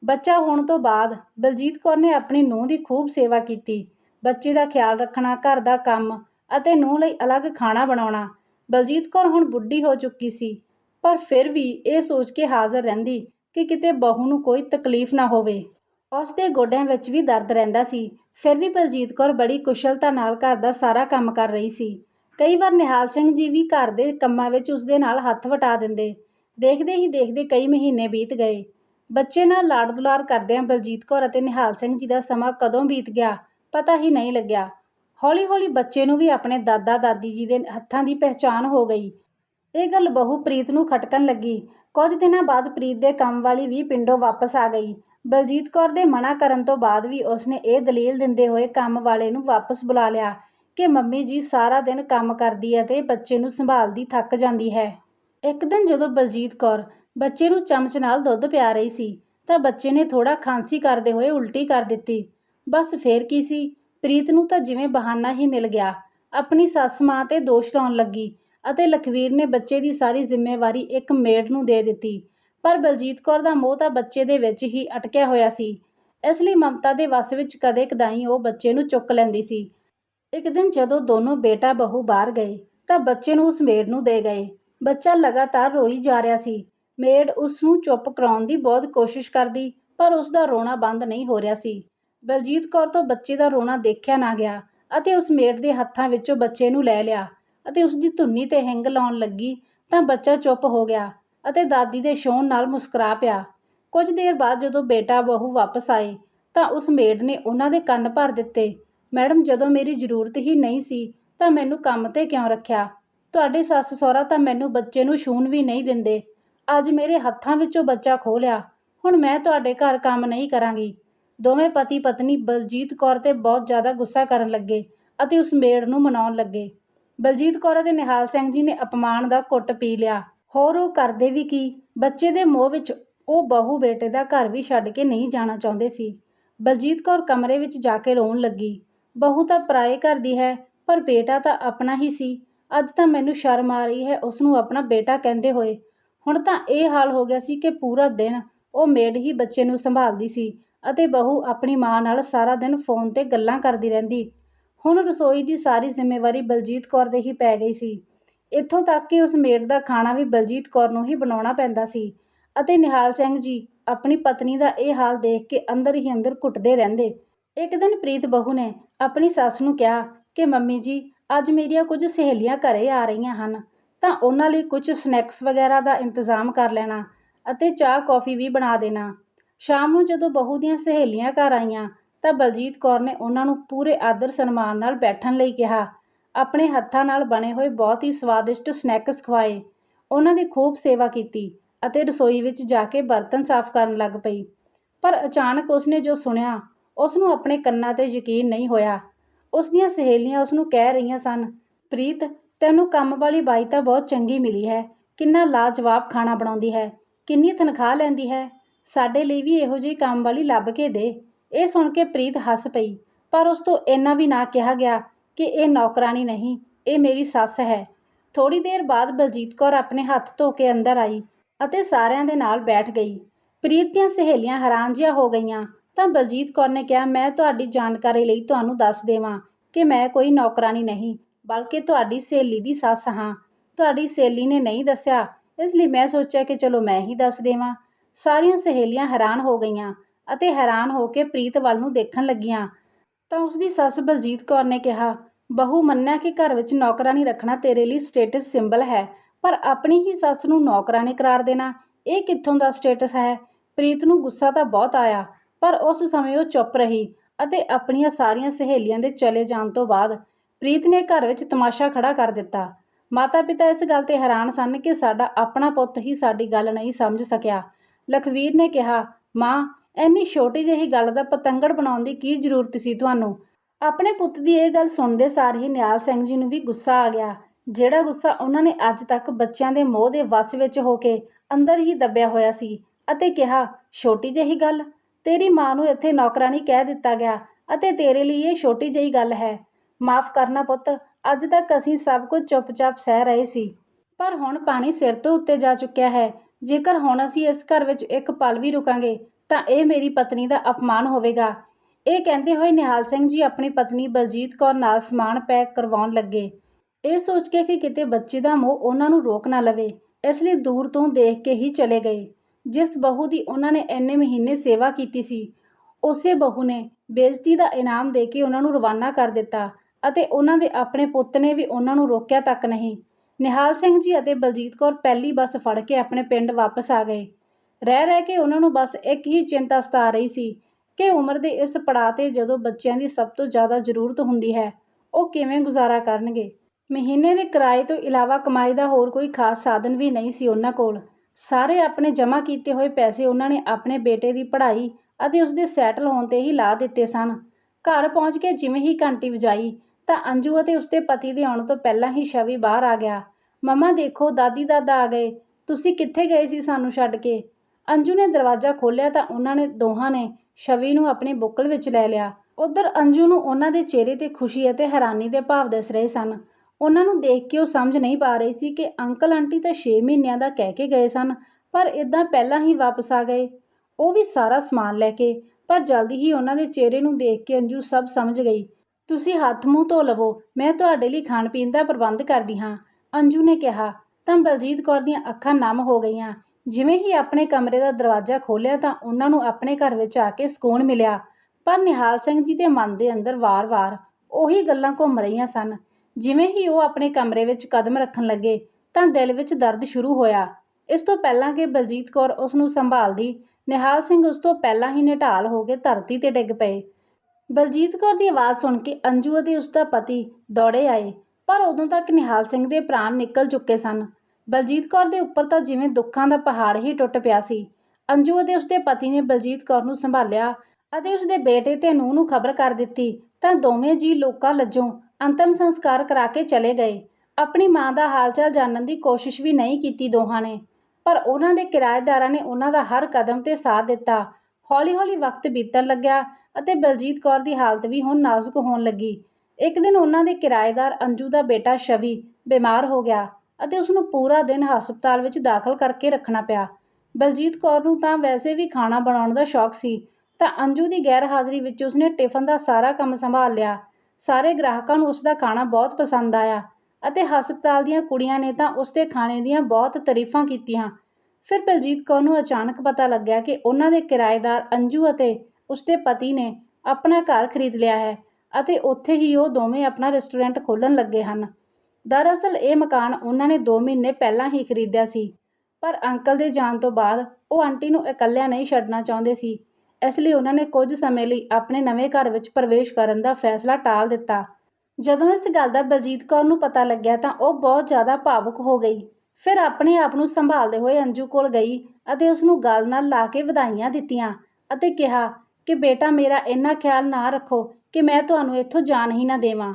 ਬੱਚਾ ਹੋਣ ਤੋਂ ਬਾਅਦ ਬਲਜੀਤ ਕੌਰ ਨੇ ਆਪਣੀ ਨੂੰਹ ਦੀ ਖੂਬ ਸੇਵਾ ਕੀਤੀ। ਬੱਚੇ ਦਾ ਖਿਆਲ ਰੱਖਣਾ, ਘਰ ਦਾ ਕੰਮ ਅਤੇ ਨੂੰਹ ਲਈ ਅਲੱਗ ਖਾਣਾ ਬਣਾਉਣਾ। ਬਲਜੀਤ ਕੌਰ ਹੁਣ ਬੁੱਢੀ ਹੋ ਚੁੱਕੀ ਸੀ, ਪਰ ਫਿਰ ਵੀ ਇਹ ਸੋਚ ਕੇ ਹਾਜ਼ਰ ਰਹਿੰਦੀ ਕਿ ਕਿਤੇ ਬਹੂ ਨੂੰ ਕੋਈ ਤਕਲੀਫ ਨਾ ਹੋਵੇ। ਉਸ ਦੇ ਗੋਡਿਆਂ ਵਿੱਚ ਵੀ ਦਰਦ ਰਹਿੰਦਾ ਸੀ, ਫਿਰ ਵੀ ਬਲਜੀਤ ਕੌਰ ਬੜੀ ਕੁਸ਼ਲਤਾ ਨਾਲ ਘਰ ਦਾ ਸਾਰਾ ਕੰਮ ਕਰ ਰਹੀ ਸੀ। ਕਈ ਵਾਰ ਨਿਹਾਲ ਸਿੰਘ ਜੀ ਵੀ ਘਰ ਦੇ ਕੰਮਾਂ ਵਿੱਚ ਉਸ ਦੇ ਨਾਲ ਹੱਥ ਵਟਾ ਦਿੰਦੇ। ਦੇਖਦੇ ਹੀ ਦੇਖਦੇ ਕਈ ਮਹੀਨੇ ਬੀਤ ਗਏ। ਬੱਚੇ ਨਾਲ ਲਾੜ ਦੁਲਾਰ ਕਰਦਿਆਂ ਬਲਜੀਤ ਕੌਰ ਅਤੇ ਨਿਹਾਲ ਸਿੰਘ ਜੀ ਦਾ ਸਮਾਂ ਕਦੋਂ ਬੀਤ ਗਿਆ, ਪਤਾ ਹੀ ਨਹੀਂ ਲੱਗਿਆ। ਹੌਲੀ-ਹੌਲੀ ਬੱਚੇ ਨੂੰ ਵੀ ਆਪਣੇ ਦਾਦਾ ਦਾਦੀ ਜੀ ਦੇ ਹੱਥਾਂ ਦੀ ਪਹਿਚਾਣ ਹੋ ਗਈ। ਇਹ ਗੱਲ ਬਹੂ ਪ੍ਰੀਤ ਨੂੰ ਖਟਕਣ ਲੱਗੀ। ਕੁਝ ਦਿਨਾਂ ਬਾਅਦ ਪ੍ਰੀਤ ਦੇ ਕੰਮ ਵਾਲੀ ਵੀ ਪਿੰਡੋਂ ਵਾਪਸ ਆ ਗਈ। ਬਲਜੀਤ ਕੌਰ ਦੇ ਮਨਾ ਕਰਨ ਤੋਂ ਬਾਅਦ ਵੀ ਉਸਨੇ ਇਹ ਦਲੀਲ ਦਿੰਦੇ ਹੋਏ ਕੰਮ ਵਾਲੇ ਨੂੰ ਵਾਪਸ ਬੁਲਾ ਲਿਆ ਕਿ ਮੰਮੀ ਜੀ ਸਾਰਾ ਦਿਨ ਕੰਮ ਕਰਦੀ ਹੈ ਤੇ ਬੱਚੇ ਨੂੰ ਸੰਭਾਲਦੀ ਥੱਕ ਜਾਂਦੀ ਹੈ। ਇੱਕ ਦਿਨ ਜਦੋਂ ਬਲਜੀਤ ਕੌਰ ਬੱਚੇ ਨੂੰ ਚਮਚ ਨਾਲ ਦੁੱਧ ਪਿਆ ਰਹੀ ਸੀ ਤਾਂ ਬੱਚੇ ਨੇ ਥੋੜਾ ਖਾਂਸੀ ਕਰਦੇ ਹੋਏ ਉਲਟੀ ਕਰ ਦਿੱਤੀ। ਬਸ ਫੇਰ ਕੀ ਸੀ? ਪ੍ਰੀਤ ਨੂੰ ਤਾਂ ਜਿਵੇਂ ਬਹਾਨਾ ਹੀ ਮਿਲ ਗਿਆ। ਆਪਣੀ ਸੱਸ ਮਾਂ ਤੇ ਦੋਸ਼ ਲਾਉਣ ਲੱਗੀ ਅਤੇ ਲਖਵੀਰ ਨੇ ਬੱਚੇ ਦੀ ਸਾਰੀ ਜ਼ਿੰਮੇਵਾਰੀ ਇੱਕ ਮੇਡ ਨੂੰ ਦੇ ਦਿੱਤੀ। ਪਰ ਬਲਜੀਤ ਕੌਰ ਦਾ ਮੋਹ ਤਾਂ ਬੱਚੇ ਦੇ ਵਿੱਚ ਹੀ ਅਟਕਿਆ ਹੋਇਆ ਸੀ। ਇਸ ਲਈ ਮਮਤਾ ਦੇ ਵਸ ਵਿੱਚ ਕਦੇ ਕਦਾਈ ਉਹ ਬੱਚੇ ਨੂੰ ਚੁੱਕ ਲੈਂਦੀ ਸੀ। ਇੱਕ ਦਿਨ ਜਦੋਂ ਦੋਨੋਂ ਬੇਟਾ ਬਹੂ ਬਾਹਰ ਗਏ ਤਾਂ ਬੱਚੇ ਨੂੰ ਉਸ ਮੇਡ ਨੂੰ ਦੇ ਗਏ। ਬੱਚਾ ਲਗਾਤਾਰ ਰੋਈ ਜਾ ਰਿਹਾ ਸੀ। ਮੇਡ ਉਸ ਨੂੰ ਚੁੱਪ ਕਰਾਉਣ ਦੀ ਬਹੁਤ ਕੋਸ਼ਿਸ਼ ਕਰਦੀ, ਪਰ ਉਸ ਦਾ ਰੋਣਾ ਬੰਦ ਨਹੀਂ ਹੋ ਰਿਹਾ ਸੀ। ਬਲਜੀਤ ਕੌਰ ਤੋਂ ਬੱਚੇ ਦਾ ਰੋਣਾ ਦੇਖਿਆ ਨਾ ਗਿਆ ਅਤੇ ਉਸ ਮੇਡ ਦੇ ਹੱਥਾਂ ਵਿੱਚੋਂ ਬੱਚੇ ਨੂੰ ਲੈ ਲਿਆ ਅਤੇ ਉਸ ਦੀ ਧੁੰਨੀ ਤੇ ਹਿੰਗ ਲਾਉਣ ਲੱਗੀ ਤਾਂ ਬੱਚਾ ਚੁੱਪ ਹੋ ਗਿਆ ਅਤੇ ਦਾਦੀ ਦੇ ਛੋਣ ਨਾਲ ਮੁਸਕਰਾ ਪਿਆ। ਕੁਝ ਦੇਰ ਬਾਅਦ ਜਦੋਂ ਬੇਟਾ ਬਹੂ ਵਾਪਸ ਆਏ ਤਾਂ ਉਸ ਮੇਡ ਨੇ ਉਹਨਾਂ ਦੇ ਕੰਨ ਭਰ ਦਿੱਤੇ, ਮੈਡਮ, ਜਦੋਂ ਮੇਰੀ ਜ਼ਰੂਰਤ ਹੀ ਨਹੀਂ ਸੀ ਤਾਂ ਮੈਨੂੰ ਕੰਮ ਤੇ ਕਿਉਂ ਰੱਖਿਆ? ਤੁਹਾਡੇ ਸੱਸ ਸਹੁਰਾ ਤਾਂ ਮੈਨੂੰ ਬੱਚੇ ਨੂੰ ਛੂਣ ਵੀ ਨਹੀਂ ਦਿੰਦੇ। ਅੱਜ ਮੇਰੇ ਹੱਥਾਂ ਵਿੱਚੋਂ ਬੱਚਾ ਖੋਹ ਲਿਆ। ਹੁਣ ਮੈਂ ਤੁਹਾਡੇ ਘਰ ਕੰਮ ਨਹੀਂ ਕਰਾਂਗੀ। ਦੋਵੇਂ ਪਤੀ ਪਤਨੀ ਬਲਜੀਤ ਕੌਰ ਤੇ ਬਹੁਤ ਜ਼ਿਆਦਾ ਗੁੱਸਾ ਕਰਨ ਲੱਗੇ ਅਤੇ ਉਸ ਮੇੜ ਨੂੰ ਮਨਾਉਣ ਲੱਗੇ। ਬਲਜੀਤ ਕੌਰ ਅਤੇ ਨਿਹਾਲ ਸਿੰਘ ਜੀ ਨੇ ਅਪਮਾਨ ਦਾ ਘੁੱਟ ਪੀ ਲਿਆ। ਹੋਰ ਉਹ ਕਰਦੇ ਵੀ ਕੀ? ਬੱਚੇ ਦੇ ਮੋਹ ਵਿੱਚ ਉਹ ਬਹੂ ਬੇਟੇ ਦਾ ਘਰ ਵੀ ਛੱਡ ਕੇ ਨਹੀਂ ਜਾਣਾ ਚਾਹੁੰਦੇ ਸੀ। ਬਲਜੀਤ ਕੌਰ ਕਮਰੇ ਵਿੱਚ ਜਾ ਕੇ ਰੋਣ ਲੱਗੀ। ਬਹੂ ਤਾਂ ਪਰਾਏ ਘਰ ਦੀ ਹੈ, ਪਰ ਬੇਟਾ ਤਾਂ ਆਪਣਾ ਹੀ ਸੀ। ਅੱਜ ਤਾਂ ਮੈਨੂੰ ਸ਼ਰਮ ਆ ਰਹੀ ਹੈ, ਉਸ ਨੂੰ ਆਪਣਾ ਬੇਟਾ ਕਹਿੰਦੇ ਹੋਏ। ਹੁਣ ਤਾਂ ਇਹ ਹਾਲ ਹੋ ਗਿਆ ਸੀ ਕਿ ਪੂਰਾ ਦਿਨ ਉਹ ਮੇਡ ਹੀ ਬੱਚੇ ਨੂੰ ਸੰਭਾਲਦੀ ਸੀ। ਅਤੇ ਬਹੂ ਆਪਣੀ ਮਾਂ ਨਾਲ ਸਾਰਾ ਦਿਨ ਫੋਨ ਤੇ ਗੱਲਾਂ ਕਰਦੀ ਰਹਿੰਦੀ। ਹੁਣ ਰਸੋਈ ਦੀ ਸਾਰੀ ਜ਼ਿੰਮੇਵਾਰੀ ਬਲਜੀਤ ਕੌਰ ਦੇ ਹੀ ਪੈ ਗਈ ਸੀ। ਇੱਥੋਂ ਤੱਕ ਕਿ ਉਸ ਮੇਡ ਦਾ ਖਾਣਾ ਵੀ ਬਲਜੀਤ ਕੌਰ ਨੂੰ ਹੀ ਬਣਾਉਣਾ ਪੈਂਦਾ ਸੀ। ਅਤੇ ਨਿਹਾਲ ਸਿੰਘ ਜੀ ਆਪਣੀ ਪਤਨੀ ਦਾ ਇਹ ਹਾਲ ਦੇਖ ਕੇ ਅੰਦਰ ਹੀ ਅੰਦਰ ਘੁੱਟਦੇ ਰਹਿੰਦੇ। ਇੱਕ ਦਿਨ ਪ੍ਰੀਤ ਬਹੂ ਨੇ ਆਪਣੀ ਸੱਸ ਨੂੰ ਕਿਹਾ ਕਿ, ਮੰਮੀ ਜੀ, ਅੱਜ ਮੇਰੀਆਂ ਕੁਝ ਸਹੇਲੀਆਂ ਘਰੇ ਆ ਰਹੀਆਂ ਹਨ, ਤਾਂ ਉਹਨਾਂ ਲਈ ਕੁਝ ਸਨੈਕਸ ਵਗੈਰਾ ਦਾ ਇੰਤਜ਼ਾਮ ਕਰ ਲੈਣਾ ਅਤੇ ਚਾਹ, ਕੌਫੀ ਵੀ ਬਣਾ ਦੇਣਾ। ਸ਼ਾਮ ਨੂੰ ਜਦੋਂ ਬਹੂ ਦੀਆਂ ਸਹੇਲੀਆਂ ਘਰ ਆਈਆਂ, ਤਾਂ ਬਲਜੀਤ ਕੌਰ ਨੇ ਉਹਨਾਂ ਨੂੰ ਪੂਰੇ ਆਦਰ ਸਨਮਾਨ ਨਾਲ ਬੈਠਣ ਲਈ ਕਿਹਾ। ਆਪਣੇ ਹੱਥਾਂ ਨਾਲ ਬਣੇ ਹੋਏ ਬਹੁਤ ਹੀ ਸਵਾਦਿਸ਼ਟ ਸਨੈਕਸ ਖਵਾਏ। ਉਹਨਾਂ ਦੀ ਖੂਬ ਸੇਵਾ ਕੀਤੀ ਅਤੇ ਰਸੋਈ ਵਿੱਚ ਜਾ ਕੇ ਬਰਤਨ ਸਾਫ਼ ਕਰਨ ਲੱਗ ਪਈ। ਪਰ ਅਚਾਨਕ ਉਸਨੇ ਜੋ ਸੁਣਿਆ ਉਸ ਨੂੰ ਆਪਣੇ ਕੰਨਾਂ ਤੇ ਯਕੀਨ ਨਹੀਂ ਹੋਇਆ। ਉਸ ਦੀਆਂ ਸਹੇਲੀਆਂ ਉਸ ਨੂੰ ਕਹਿ ਰਹੀਆਂ ਸਨ, ਪ੍ਰੀਤ, ਤੈਨੂੰ ਕੰਮ ਵਾਲੀ ਬਾਈ ਤਾਂ ਬਹੁਤ ਚੰਗੀ ਮਿਲੀ ਹੈ। ਕਿੰਨਾ ਲਾਜਵਾਬ ਖਾਣਾ ਬਣਾਉਂਦੀ ਹੈ। ਕਿੰਨੀ ਤਨਖਾਹ ਲੈਂਦੀ ਹੈ। ਸਾਡੇ ਲਈ ਵੀ ਇਹੋ ਜਿਹੀ ਕੰਮ ਵਾਲੀ ਲੱਭ ਕੇ ਦੇ। ਇਹ ਸੁਣ ਕੇ ਪ੍ਰੀਤ ਹੱਸ ਪਈ, ਪਰ ਉਸ ਤੋਂ ਇੰਨਾ ਵੀ ਨਾ ਕਿਹਾ ਗਿਆ ਕਿ ਇਹ ਨੌਕਰਾਨੀ ਨਹੀਂ, ਇਹ ਮੇਰੀ ਸੱਸ ਹੈ। ਥੋੜੀ ਦੇਰ ਬਾਅਦ ਬਲਜੀਤ ਕੌਰ ਆਪਣੇ ਹੱਥ ਧੋ ਕੇ ਅੰਦਰ ਆਈ ਅਤੇ ਸਾਰਿਆਂ ਦੇ ਨਾਲ ਬੈਠ ਗਈ। ਪ੍ਰੀਤ ਦੀਆਂ ਸਹੇਲੀਆਂ ਹੈਰਾਨ ਜਿਹਾ ਹੋ ਗਈਆਂ, ਤਾਂ ਬਲਜੀਤ ਕੌਰ ਨੇ ਕਿਹਾ, ਮੈਂ ਤੁਹਾਡੀ ਜਾਣਕਾਰੀ ਲਈ ਤੁਹਾਨੂੰ ਦੱਸ ਦੇਵਾਂ ਕਿ ਮੈਂ ਕੋਈ ਨੌਕਰਾਨੀ ਨਹੀਂ, ਬਲਕਿ ਤੁਹਾਡੀ ਸਹੇਲੀ ਦੀ ਸੱਸ ਹਾਂ। ਤੁਹਾਡੀ ਸਹੇਲੀ ਨੇ ਨਹੀਂ ਦੱਸਿਆ, ਇਸ ਲਈ ਮੈਂ ਸੋਚਿਆ ਕਿ ਚਲੋ ਮੈਂ ਹੀ ਦੱਸ ਦੇਵਾਂ। ਸਾਰੀਆਂ ਸਹੇਲੀਆਂ ਹੈਰਾਨ ਹੋ ਗਈਆਂ ਅਤੇ ਹੈਰਾਨ ਹੋ ਕੇ ਪ੍ਰੀਤ ਵੱਲ ਨੂੰ ਦੇਖਣ ਲੱਗੀਆਂ। ਤਾਂ ਉਸਦੀ ਸੱਸ ਬਲਜੀਤ ਕੌਰ ਨੇ ਕਿਹਾ, ਬਹੂ ਮੰਨਿਆ ਕਿ ਘਰ ਵਿੱਚ ਨੌਕਰਾਨੀ ਰੱਖਣਾ ਤੇਰੇ ਲਈ ਸਟੇਟਸ ਸਿੰਬਲ ਹੈ, ਪਰ ਆਪਣੀ ਹੀ ਸੱਸ ਨੂੰ ਨੌਕਰਾਨੀ ਕਰਾਰ ਦੇਣਾ, ਇਹ ਕਿੱਥੋਂ ਦਾ ਸਟੇਟਸ ਹੈ? ਪ੍ਰੀਤ ਨੂੰ ਗੁੱਸਾ ਤਾਂ ਬਹੁਤ ਆਇਆ, ਪਰ ਉਸ ਸਮੇਂ ਉਹ ਚੁੱਪ ਰਹੀ ਅਤੇ ਆਪਣੀਆਂ ਸਾਰੀਆਂ ਸਹੇਲੀਆਂ ਦੇ ਚਲੇ ਜਾਣ ਤੋਂ ਬਾਅਦ ਪ੍ਰੀਤ ਨੇ ਘਰ ਵਿੱਚ ਤਮਾਸ਼ਾ ਖੜਾ ਕਰ ਦਿੱਤਾ। ਮਾਤਾ ਪਿਤਾ ਇਸ ਗੱਲ ਤੇ ਹੈਰਾਨ ਸਨ ਕਿ ਸਾਡਾ ਆਪਣਾ ਪੁੱਤ ਹੀ ਸਾਡੀ ਗੱਲ ਨਹੀਂ ਸਮਝ ਸਕਿਆ। ਲਖਵੀਰ ਨੇ ਕਿਹਾ, ਮਾਂ ਐਨੀ ਛੋਟੀ ਜਿਹੀ ਗੱਲ ਦਾ ਪਤੰਗੜ ਬਣਾਉਣ ਦੀ ਕੀ ਜ਼ਰੂਰਤ ਸੀ ਤੁਹਾਨੂੰ? ਆਪਣੇ ਪੁੱਤ ਦੀ ਇਹ ਗੱਲ ਸੁਣਦੇ ਸਾਰ ਹੀ ਨਿਹਾਲ ਸਿੰਘ ਜੀ ਨੂੰ ਵੀ ਗੁੱਸਾ ਆ ਗਿਆ, ਜਿਹੜਾ ਗੁੱਸਾ ਉਹਨਾਂ ਨੇ ਅੱਜ ਤੱਕ ਬੱਚਿਆਂ ਦੇ ਮੋਹ ਦੇ ਵਸ ਵਿੱਚ ਹੋ ਕੇ ਅੰਦਰ ਹੀ ਦੱਬਿਆ ਹੋਇਆ ਸੀ ਅਤੇ ਕਿਹਾ, ਛੋਟੀ ਜਿਹੀ ਗੱਲ, ਤੇਰੀ ਮਾਂ ਨੂੰ ਇੱਥੇ ਨੌਕਰਾਨੀ ਕਹਿ ਦਿੱਤਾ ਗਿਆ ਅਤੇ ਤੇਰੇ ਲਈ ਇਹ ਛੋਟੀ ਜਿਹੀ ਗੱਲ ਹੈ। ਮਾਫ ਕਰਨਾ ਪੁੱਤ, ਅੱਜ ਤੱਕ ਅਸੀਂ ਸਭ ਕੁਝ ਚੁੱਪਚਾਪ ਸਹਿ ਰਹੇ ਸੀ, ਪਰ ਹੁਣ ਪਾਣੀ ਸਿਰ ਤੋਂ ਉੱਤੇ ਜਾ ਚੁੱਕਿਆ ਹੈ ਜੇਕਰ ਹੁਣ ਅਸੀਂ ਇਸ ਘਰ ਵਿੱਚ ਇੱਕ ਪਲ ਵੀ ਰੁਕਾਂਗੇ, ਤਾਂ ਇਹ ਮੇਰੀ ਪਤਨੀ ਦਾ ਅਪਮਾਨ ਹੋਵੇਗਾ। ਇਹ ਕਹਿੰਦੇ ਹੋਏ ਨਿਹਾਲ ਸਿੰਘ ਜੀ ਆਪਣੀ ਪਤਨੀ ਬਲਜੀਤ ਕੌਰ ਨਾਲ ਸਮਾਨ ਪੈਕ ਕਰਵਾਉਣ ਲੱਗੇ। ਇਹ ਸੋਚ ਕੇ ਕਿ ਕਿਤੇ ਬੱਚੇ ਦਾ ਮੋਹ ਉਹਨਾਂ ਨੂੰ ਰੋਕ ਨਾ ਲਵੇ, ਇਸ ਲਈ ਦੂਰ ਤੋਂ ਦੇਖ ਕੇ ਹੀ ਚਲੇ ਗਏ। ਜਿਸ ਬਹੂ ਦੀ ਉਹਨਾਂ ਨੇ ਇੰਨੇ ਮਹੀਨੇ ਸੇਵਾ ਕੀਤੀ ਸੀ, ਉਸੇ ਬਹੂ ਨੇ ਬੇਇੱਜ਼ਤੀ ਦਾ ਇਨਾਮ ਦੇ ਕੇ ਉਹਨਾਂ ਨੂੰ ਰਵਾਨਾ ਕਰ ਦਿੱਤਾ ਅਤੇ ਉਹਨਾਂ ਦੇ ਆਪਣੇ ਪੁੱਤ ਨੇ ਵੀ ਉਹਨਾਂ ਨੂੰ ਰੋਕਿਆ ਤੱਕ ਨਹੀਂ। ਨਿਹਾਲ ਸਿੰਘ ਜੀ ਅਤੇ ਬਲਜੀਤ ਕੌਰ ਪਹਿਲੀ ਬੱਸ ਫੜ ਕੇ ਆਪਣੇ ਪਿੰਡ ਵਾਪਸ ਆ ਗਏ। ਰਹਿ ਰਹਿ ਕੇ ਉਹਨਾਂ ਨੂੰ ਬਸ ਇੱਕ ਹੀ ਚਿੰਤਾ ਸਤਾ ਰਹੀ ਸੀ ਕਿ ਉਮਰ ਦੇ ਇਸ ਪੜਾਅ 'ਤੇ ਜਦੋਂ ਬੱਚਿਆਂ ਦੀ ਸਭ ਤੋਂ ਜ਼ਿਆਦਾ ਜ਼ਰੂਰਤ ਹੁੰਦੀ ਹੈ, ਉਹ ਕਿਵੇਂ ਗੁਜ਼ਾਰਾ ਕਰਨਗੇ? ਮਹੀਨੇ ਦੇ ਕਿਰਾਏ ਤੋਂ ਇਲਾਵਾ ਕਮਾਈ ਦਾ ਹੋਰ ਕੋਈ ਖਾਸ ਸਾਧਨ ਵੀ ਨਹੀਂ ਸੀ ਉਹਨਾਂ ਕੋਲ। ਸਾਰੇ ਆਪਣੇ ਜਮ੍ਹਾਂ ਕੀਤੇ ਹੋਏ ਪੈਸੇ ਉਹਨਾਂ ਨੇ ਆਪਣੇ ਬੇਟੇ ਦੀ ਪੜ੍ਹਾਈ ਅਤੇ ਉਸਦੇ ਸੈਟਲ ਹੋਣ 'ਤੇ ਹੀ ਲਾ ਦਿੱਤੇ ਸਨ। ਘਰ ਪਹੁੰਚ ਕੇ ਜਿਵੇਂ ਹੀ ਘੰਟੀ ਵਜਾਈ ਤਾਂ ਅੰਜੂ ਅਤੇ ਉਸਦੇ ਪਤੀ ਦੇ ਆਉਣ ਤੋਂ ਪਹਿਲਾਂ ਹੀ ਸ਼ਵੀ ਬਾਹਰ ਆ ਗਿਆ। ਮਮਾ, ਦੇਖੋ, ਦਾਦੀ ਦਾਦਾ ਆ ਗਏ। ਤੁਸੀਂ ਕਿੱਥੇ ਗਏ ਸੀ ਸਾਨੂੰ ਛੱਡ ਕੇ? ਅੰਜੂ ਨੇ ਦਰਵਾਜ਼ਾ ਖੋਲ੍ਹਿਆ ਤਾਂ ਉਹਨਾਂ ਨੇ ਦੋਹਾਂ ਨੇ ਸ਼ਵੀ ਨੂੰ ਆਪਣੇ ਬੁੱਕਲ ਵਿੱਚ ਲੈ ਲਿਆ। ਉਧਰ ਅੰਜੂ ਨੂੰ ਉਹਨਾਂ ਦੇ ਚਿਹਰੇ ਤੇ ਖੁਸ਼ੀ ਅਤੇ ਹੈਰਾਨੀ ਦੇ ਭਾਵ ਦਿਸ ਰਹੇ ਸਨ। ਉਹਨਾਂ ਨੂੰ ਦੇਖ ਕੇ ਉਹ ਸਮਝ ਨਹੀਂ ਪਾ ਰਹੀ ਸੀ ਕਿ ਅੰਕਲ ਆਂਟੀ ਤਾਂ 6 ਮਹੀਨਿਆਂ ਦਾ ਕਹਿ ਕੇ ਗਏ ਸਨ, ਪਰ ਇਦਾਂ ਪਹਿਲਾਂ ਹੀ ਵਾਪਸ ਆ ਗਏ। ਉਹ ਵੀ ਸਾਰਾ ਸਮਾਨ ਲੈ ਕੇ, ਪਰ ਜਲਦੀ ਹੀ ਉਹਨਾਂ ਦੇ ਚਿਹਰੇ ਨੂੰ ਦੇਖ ਕੇ ਅੰਜੂ ਸਭ ਸਮਝ ਗਈ। ਤੁਸੀਂ ਹੱਥ ਮੂੰਹ ਧੋ ਲਵੋ, ਮੈਂ ਤੁਹਾਡੇ ਲਈ ਖਾਣ ਪੀਣ ਦਾ ਪ੍ਰਬੰਧ ਕਰਦੀ ਹਾਂ। ਅੰਜੂ ਨੇ ਕਿਹਾ, ਤਾਂ ਬਲਜੀਤ ਕੌਰ ਦੀਆਂ ਅੱਖਾਂ ਨਮ ਹੋ ਗਈਆਂ। ਜਿਵੇਂ ਹੀ ਆਪਣੇ ਕਮਰੇ ਦਾ ਦਰਵਾਜ਼ਾ ਖੋਲ੍ਹਿਆ ਤਾਂ ਉਹਨਾਂ ਨੂੰ ਆਪਣੇ ਘਰ ਵਿੱਚ ਆ ਕੇ ਸਕੂਨ ਮਿਲਿਆ। ਪਰ ਨਿਹਾਲ ਸਿੰਘ ਜੀ ਦੇ ਮਨ ਦੇ ਅੰਦਰ ਵਾਰ-ਵਾਰ ਉਹੀ ਗੱਲਾਂ ਘੁੰਮ ਰਹੀਆਂ ਸਨ। ਜਿਵੇਂ ਹੀ ਉਹ ਆਪਣੇ ਕਮਰੇ ਵਿੱਚ ਕਦਮ ਰੱਖਣ ਲੱਗੇ, ਤਾਂ ਦਿਲ ਵਿੱਚ ਦਰਦ ਸ਼ੁਰੂ ਹੋਇਆ। ਇਸ ਤੋਂ ਪਹਿਲਾਂ ਕਿ ਬਲਜੀਤ ਕੌਰ ਉਸ ਨੂੰ ਸੰਭਾਲਦੀ, ਨਿਹਾਲ ਸਿੰਘ ਉਸ ਤੋਂ ਪਹਿਲਾਂ ਹੀ ਨਿਢਾਲ ਹੋ ਕੇ ਧਰਤੀ ਤੇ ਡਿੱਗ ਪਏ। ਬਲਜੀਤ ਕੌਰ ਦੀ ਆਵਾਜ਼ ਸੁਣ ਕੇ ਅੰਜੂ ਅਤੇ ਉਸ ਦਾ ਪਤੀ ਦੌੜੇ ਆਏ, ਪਰ ਉਦੋਂ ਤੱਕ ਨਿਹਾਲ ਸਿੰਘ ਦੇ ਪ੍ਰਾਣ ਨਿਕਲ ਚੁੱਕੇ ਸਨ। ਬਲਜੀਤ ਕੌਰ ਦੇ ਉੱਪਰ ਤਾਂ ਜਿਵੇਂ ਦੁੱਖਾਂ ਦਾ ਪਹਾੜ ਹੀ ਟੁੱਟ ਪਿਆ ਸੀ। ਅੰਜੂ ਅਤੇ ਉਸਦੇ ਪਤੀ ਨੇ ਬਲਜੀਤ ਕੌਰ ਨੂੰ ਸੰਭਾਲਿਆ ਅਤੇ ਉਸਦੇ ਬੇਟੇ ਤੇ ਨੂੰਹ ਨੂੰ ਖਬਰ ਕਰ ਦਿੱਤੀ, ਤਾਂ ਦੋਵੇਂ ਜੀ ਲੋਕਾਂ ਲੱਜੋਂ ਅੰਤਮ ਸੰਸਕਾਰ ਕਰਾ ਕੇ ਚਲੇ ਗਏ। ਆਪਣੀ ਮਾਂ ਦਾ ਹਾਲਚਾਲ ਜਾਣਨ ਦੀ ਕੋਸ਼ਿਸ਼ ਵੀ ਨਹੀਂ ਕੀਤੀ ਦੋਹਾਂ ਨੇ, ਪਰ ਉਹਨਾਂ ਦੇ ਕਿਰਾਏਦਾਰਾਂ ਨੇ ਉਹਨਾਂ ਦਾ ਹਰ ਕਦਮ ਤੇ ਸਾਥ ਦਿੱਤਾ ਹੌਲੀ-ਹੌਲੀ ਵਕਤ ਬੀਤਣ ਲੱਗਿਆ ਅਤੇ ਬਲਜੀਤ ਕੌਰ ਦੀ ਹਾਲਤ ਵੀ ਹੁਣ ਨਾਜ਼ੁਕ ਹੋਣ ਲੱਗੀ। ਇੱਕ ਦਿਨ ਉਹਨਾਂ ਦੇ ਕਿਰਾਏਦਾਰ ਅੰਜੂ ਦਾ ਬੇਟਾ ਸ਼ਵੀ ਬਿਮਾਰ ਹੋ ਗਿਆ ਅਤੇ ਉਸ ਨੂੰ ਪੂਰਾ ਦਿਨ ਹਸਪਤਾਲ ਵਿੱਚ ਦਾਖਲ ਕਰਕੇ ਰੱਖਣਾ ਪਿਆ। ਬਲਜੀਤ ਕੌਰ ਨੂੰ ਤਾਂ ਵੈਸੇ ਵੀ ਖਾਣਾ ਬਣਾਉਣ ਦਾ ਸ਼ੌਕ ਸੀ, ਤਾਂ ਅੰਜੂ ਦੀ ਗੈਰ ਹਾਜ਼ਰੀ ਵਿੱਚ ਉਸਨੇ ਟਿਫਨ ਦਾ ਸਾਰਾ ਕੰਮ ਸੰਭਾਲ ਲਿਆ। ਸਾਰੇ ਗ੍ਰਾਹਕਾਂ ਨੂੰ ਉਸ ਦਾ ਖਾਣਾ ਬਹੁਤ ਪਸੰਦ ਆਇਆ ਅਤੇ ਹਸਪਤਾਲ ਦੀਆਂ ਕੁੜੀਆਂ ਨੇ ਤਾਂ ਉਸ ਦੇ ਖਾਣੇ ਦੀਆਂ ਬਹੁਤ ਤਾਰੀਫਾਂ ਕੀਤੀਆਂ। ਫਿਰ ਬਲਜੀਤ ਕੌਰ ਨੂੰ ਅਚਾਨਕ ਪਤਾ ਲੱਗਿਆ ਕਿ ਉਹਨਾਂ ਦੇ ਕਿਰਾਏਦਾਰ ਅੰਜੂ ਅਤੇ ਉਸਦੇ ਪਤੀ ਨੇ ਆਪਣਾ ਘਰ ਖਰੀਦ ਲਿਆ ਹੈ ਅਤੇ ਉੱਥੇ ਹੀ ਉਹ ਦੋਵੇਂ ਆਪਣਾ ਰੈਸਟੋਰੈਂਟ ਖੋਲ੍ਹਣ ਲੱਗੇ ਹਨ। ਦਰਅਸਲ ਇਹ ਮਕਾਨ ਉਹਨਾਂ ਨੇ 2 ਮਹੀਨੇ ਪਹਿਲਾਂ ਹੀ ਖਰੀਦਿਆ ਸੀ, ਪਰ ਅੰਕਲ ਦੇ ਜਾਣ ਤੋਂ ਬਾਅਦ ਉਹ ਆਂਟੀ ਨੂੰ ਇਕੱਲਿਆਂ ਨਹੀਂ ਛੱਡਣਾ ਚਾਹੁੰਦੇ ਸੀ। ਇਸ ਲਈ ਉਹਨਾਂ ਨੇ ਕੁਝ ਸਮੇਂ ਲਈ ਆਪਣੇ ਨਵੇਂ ਘਰ ਵਿੱਚ ਪ੍ਰਵੇਸ਼ ਕਰਨ ਦਾ ਫੈਸਲਾ ਟਾਲ ਦਿੱਤਾ। ਜਦੋਂ ਇਸ ਗੱਲ ਦਾ ਬਲਜੀਤ ਕੌਰ ਨੂੰ ਪਤਾ ਲੱਗਿਆ ਤਾਂ ਉਹ ਬਹੁਤ ਜ਼ਿਆਦਾ ਭਾਵੁਕ ਹੋ ਗਈ। ਫਿਰ ਆਪਣੇ ਆਪ ਨੂੰ ਸੰਭਾਲਦੇ ਹੋਏ ਅੰਜੂ ਕੋਲ ਗਈ ਅਤੇ ਉਸ ਨੂੰ ਗਲ ਨਾਲ ਲਾ ਕੇ ਵਧਾਈਆਂ ਦਿੱਤੀਆਂ ਅਤੇ ਕਿਹਾ ਕਿ ਬੇਟਾ ਮੇਰਾ ਇੰਨਾ ਖਿਆਲ ਨਾ ਰੱਖੋ ਕਿ ਮੈਂ ਤੁਹਾਨੂੰ ਇੱਥੋਂ ਜਾਣ ਹੀ ਨਾ ਦੇਵਾਂ।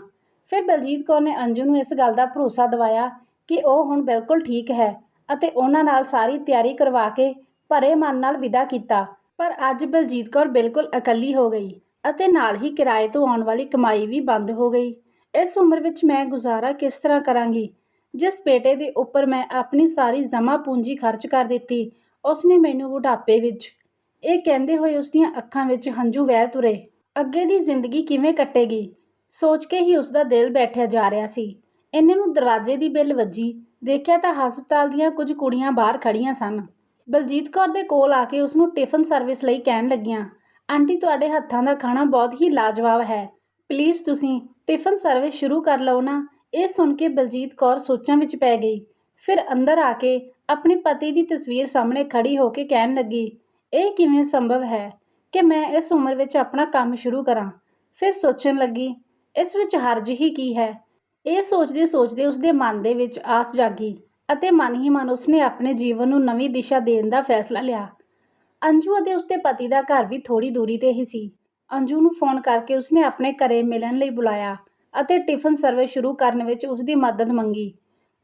ਫਿਰ ਬਲਜੀਤ ਕੌਰ ਨੇ ਅੰਜੂ ਨੂੰ ਇਸ ਗੱਲ ਦਾ ਭਰੋਸਾ ਦਿਵਾਇਆ ਕਿ ਉਹ ਹੁਣ ਬਿਲਕੁਲ ਠੀਕ ਹੈ ਅਤੇ ਉਹਨਾਂ ਨਾਲ ਸਾਰੀ ਤਿਆਰੀ ਕਰਵਾ ਕੇ ਭਰੇ ਮਨ ਨਾਲ ਵਿਦਾ ਕੀਤਾ। ਪਰ ਅੱਜ ਬਲਜੀਤ ਕੌਰ ਬਿਲਕੁਲ ਇਕੱਲੀ ਹੋ ਗਈ ਅਤੇ ਨਾਲ ਹੀ ਕਿਰਾਏ ਤੋਂ ਆਉਣ ਵਾਲੀ ਕਮਾਈ ਵੀ ਬੰਦ ਹੋ ਗਈ। ਇਸ ਉਮਰ ਵਿੱਚ ਮੈਂ ਗੁਜ਼ਾਰਾ ਕਿਸ ਤਰ੍ਹਾਂ ਕਰਾਂਗੀ? ਜਿਸ ਬੇਟੇ ਦੇ ਉੱਪਰ ਮੈਂ ਆਪਣੀ ਸਾਰੀ ਜਮ੍ਹਾਂ ਪੂੰਜੀ ਖਰਚ ਕਰ ਦਿੱਤੀ, ਉਸਨੇ ਮੈਨੂੰ ਬੁਢਾਪੇ ਵਿੱਚ। ਇਹ ਕਹਿੰਦੇ ਹੋਏ ਉਸ ਦੀਆਂ ਅੱਖਾਂ ਵਿੱਚ ਹੰਝੂ ਵਹਿ ਤੁਰੇ। ਅੱਗੇ ਦੀ ਜ਼ਿੰਦਗੀ ਕਿਵੇਂ ਕੱਟੇਗੀ? ਸੋਚ ਕੇ ਹੀ ਉਸ ਦਾ ਦਿਲ ਬੈਠਿਆ ਜਾ ਰਿਹਾ ਸੀ। ਇੰਨੇ ਨੂੰ ਦਰਵਾਜ਼ੇ ਦੀ ਬਿੱਲ ਵੱਜੀ। ਦੇਖਿਆ ਤਾਂ ਹਸਪਤਾਲ ਦੀਆਂ ਕੁਝ ਕੁੜੀਆਂ ਬਾਹਰ ਖੜੀਆਂ ਸਨ। ਬਲਜੀਤ ਕੌਰ ਦੇ ਕੋਲ ਆ ਕੇ ਉਸ ਨੂੰ ਟਿਫਨ ਸਰਵਿਸ ਲਈ ਕਹਿਣ ਲੱਗੀਆਂ, ਆਂਟੀ, ਤੁਹਾਡੇ ਹੱਥਾਂ ਦਾ ਖਾਣਾ ਬਹੁਤ ਹੀ ਲਾਜਵਾਬ ਹੈ। ਪਲੀਜ਼ ਤੁਸੀਂ ਟਿਫਨ ਸਰਵਿਸ ਸ਼ੁਰੂ ਕਰ ਲਓ ਨਾ। ਇਹ ਸੁਣ ਕੇ ਬਲਜੀਤ ਕੌਰ ਸੋਚਾਂ ਵਿੱਚ ਪੈ ਗਈ। ਫਿਰ ਅੰਦਰ ਆ ਕੇ ਆਪਣੇ ਪਤੀ ਦੀ ਤਸਵੀਰ ਸਾਹਮਣੇ ਖੜੀ ਹੋ ਕੇ ਕਹਿਣ ਲੱਗੀ, ਇਹ ਕਿਵੇਂ ਸੰਭਵ ਹੈ ਕਿ ਮੈਂ ਇਸ ਉਮਰ ਵਿੱਚ ਆਪਣਾ ਕੰਮ ਸ਼ੁਰੂ ਕਰਾਂ? ਫਿਰ ਸੋਚਣ ਲੱਗੀ, ਇਸ ਵਿੱਚ ਹਰਜ ਹੀ ਕੀ ਹੈ? ਇਹ ਸੋਚਦੇ ਸੋਚਦੇ ਉਸਦੇ ਮਨ ਦੇ ਵਿੱਚ ਆਸ ਜਾਗੀ ਅਤੇ ਮਨ ਹੀ ਮਨ ਉਸਨੇ ਆਪਣੇ ਜੀਵਨ ਨੂੰ ਨਵੀਂ ਦਿਸ਼ਾ ਦੇਣ ਦਾ ਫੈਸਲਾ ਲਿਆ। ਅੰਜੂ ਅਤੇ ਉਸਦੇ ਪਤੀ ਦਾ ਘਰ ਵੀ ਥੋੜੀ ਦੂਰੀ ਤੇ ਹੀ ਸੀ। ਅੰਜੂ ਨੂੰ ਫੋਨ ਕਰਕੇ ਉਸਨੇ ਆਪਣੇ ਘਰੇ ਮਿਲਣ ਲਈ ਬੁਲਾਇਆ। ਅਤੇ ਟਿਫਨ ਸਰਵਿਸ ਸ਼ੁਰੂ ਕਰਨ ਵਿੱਚ ਉਸਦੀ ਮਦਦ ਮੰਗੀ।